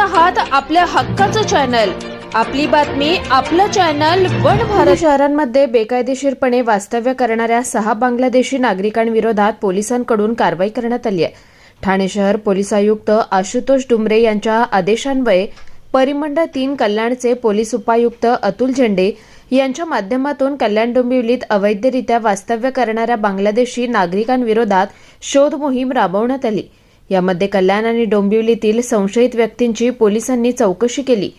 आहात आपल्या हक्काचं चॅनल. आपली बातमी आपलं चॅनल वन भारत. शहरांमध्ये बेकायदेशीरपणे वास्तव्य करणाऱ्या सहा बांगलादेशी नागरिकांविरोधात पोलिसांकडून कारवाई करण्यात आली आहे. ठाणे शहर पोलीस आयुक्त आशुतोष डुमरे यांच्या आदेशान्वये परिमंडळ तीन कल्याणचे पोलीस उपायुक्त अतुल झेंडे यांच्या माध्यमातून कल्याण डोंबिवलीत अवैधरित्या वास्तव्य करणाऱ्या बांगलादेशी नागरिकांविरोधात शोध मोहीम राबवण्यात आली. यामध्ये कल्याण आणि डोंबिवलीतील संशयित व्यक्तींची पोलिसांनी चौकशी केली.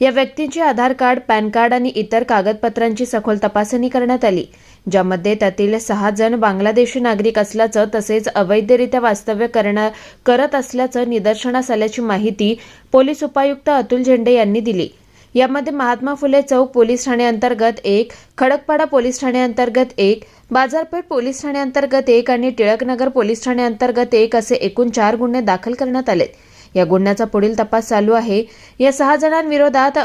या व्यक्तींची आधार कार्ड पॅन कार्ड आणि इतर कागदपत्रांची सखोल तपासणी करण्यात आली ज्यामध्ये त्यातील सहा जण बांगलादेशी नागरिक असल्याचं तसेच अवैधरित्या वास्तव्य करणार करत असल्याचं निदर्शनास आल्याची माहिती पोलीस उपायुक्त अतुल झेंडे यांनी दिली. यामध्ये महात्मा फुले चौक पोलीस ठाणे अंतर्गत एक खडकपाडा पोलीस ठाणे अंतर्गत एक बाजारपेठ पोलीस ठाणे अंतर्गत एक आणि टिळकनगर पोलीस ठाणे अंतर्गत एक असे एकूण चार गुन्हे दाखल करण्यात आलेत. या गुन्ह्याचा पुढील तपास चालू आहे. या सहा जणांविरोधात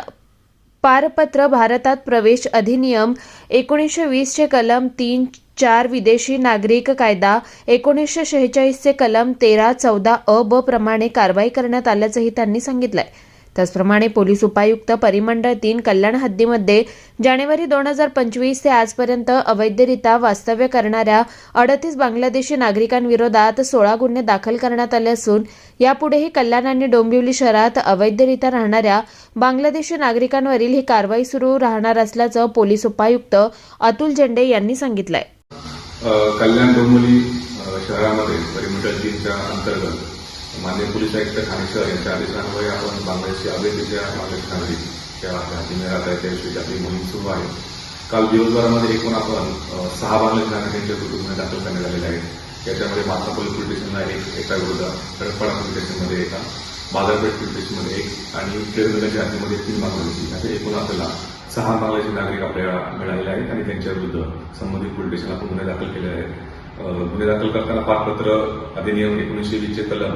पारपत्र भारतात प्रवेश अधिनियम एकोणीसशे वीसचे कलम तीन चार विदेशी नागरिक कायदा एकोणीसशे शेहेचाळीसचे कलम तेरा चौदा अ ब प्रमाणे कारवाई करण्यात आल्याचंही त्यांनी सांगितलंय. त्याचप्रमाणे पोलीस उपायुक्त परिमंडळ तीन कल्याण हद्दीमध्ये जानेवारी दोन हजार पंचवीस ते आजपर्यंत अवैधरित्या वास्तव्य करणाऱ्या अडतीस बांगलादेशी नागरिकांविरोधात सोळा गुन्हे दाखल करण्यात आले असून यापुढेही कल्याण आणि डोंबिवली शहरात अवैधरित्या राहणाऱ्या बांगलादेशी नागरिकांवरील ही कारवाई सुरू राहणार असल्याचं पोलीस उपायुक्त अतुल झेंडे यांनी सांगितलंय. कल्याण डोंबिवली शहरामध्ये परिमंडळ तीनच्या अंतर्गत माननीय पोलीस आयुक्त ठाणे शहर यांच्या आदेशान्वये आपण बांगलादेशची अवैधरित्या बांगलादेश नागरिक त्या हातीने राहत आहेत त्याविषयी आपली मोहीम सुरू आहे काल दिवसभरामध्ये एकूण आपण सहा बांगलादेश नागरिकांच्या गुन्हे दाखल करण्यात आलेले आहेत याच्यामध्ये माता पोलीस पोलीस स्टेशनला एक एका विरुद्ध कडकपाडा पोलीस स्टेशनमध्ये एका बाजारपेठ पोलीस स्टेशनमध्ये एक आणि केरळच्या हद्दीमध्ये तीन बांगलादेशी असे एकूण आपल्याला सहा बांगलादेशी नागरिक आपल्याला मिळालेले आहेत आणि त्यांच्या विरुद्ध संबंधित पोलीस स्टेशनला गुन्हे दाखल केले आहेत गुन्हे दाखल करताना पारपत्र अधिनियम एकोणीसशे वीसचे कलम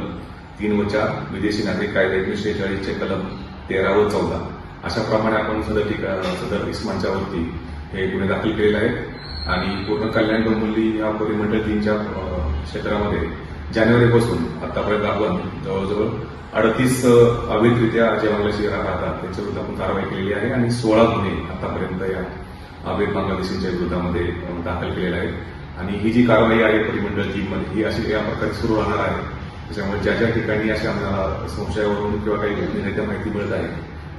तीन व चार विदेशी नागरिक कायदा एकोणीसशे चाळीसचे कलम तेरा व चौदा. अशाप्रमाणे आपण सदर ठिका सदर इस्मांच्या वरती हे गुन्हे दाखल केलेले आहेत. आणि पूर्ण कल्याण डोंबिवली या परिमंडळ तीनच्या क्षेत्रामध्ये जानेवारीपासून आतापर्यंत आपण जवळजवळ अडतीस अवैधरित्या जे बांगलादेशी राहतात त्यांच्या विरुद्ध आपण कारवाई केलेली आहे. आणि सोळा गुन्हे आतापर्यंत या अवैध बांगलादेशींच्या विरोधामध्ये दाखल केलेले आहेत. आणि ही जी कारवाई आहे परिमंडळ जीममध्ये ही अशी या प्रकारे सुरू राहणार आहे. त्याच्यामुळे ज्या ज्या ठिकाणी अशा आम्हाला संशयावरून किंवा काही घटनेच्या माहिती मिळत आहे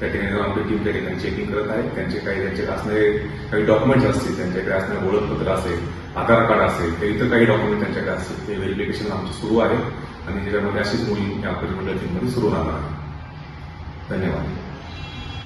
त्या ठिकाणी आमची टीम त्या ठिकाणी चेकिंग करत आहे. त्यांचे काही त्यांचे असणारे काही डॉक्युमेंट्स असतील त्यांच्याकडे असणारे ओळखपत्र असेल आधार कार्ड असेल किंवा इतर काही डॉक्युमेंट त्यांच्याकडे असतील ते व्हेरिफिकेशन आमचं सुरू आहे. आणि त्याच्यामध्ये अशीच मोहीम या परिमंडळ टीममध्ये सुरू राहणार आहे. धन्यवाद.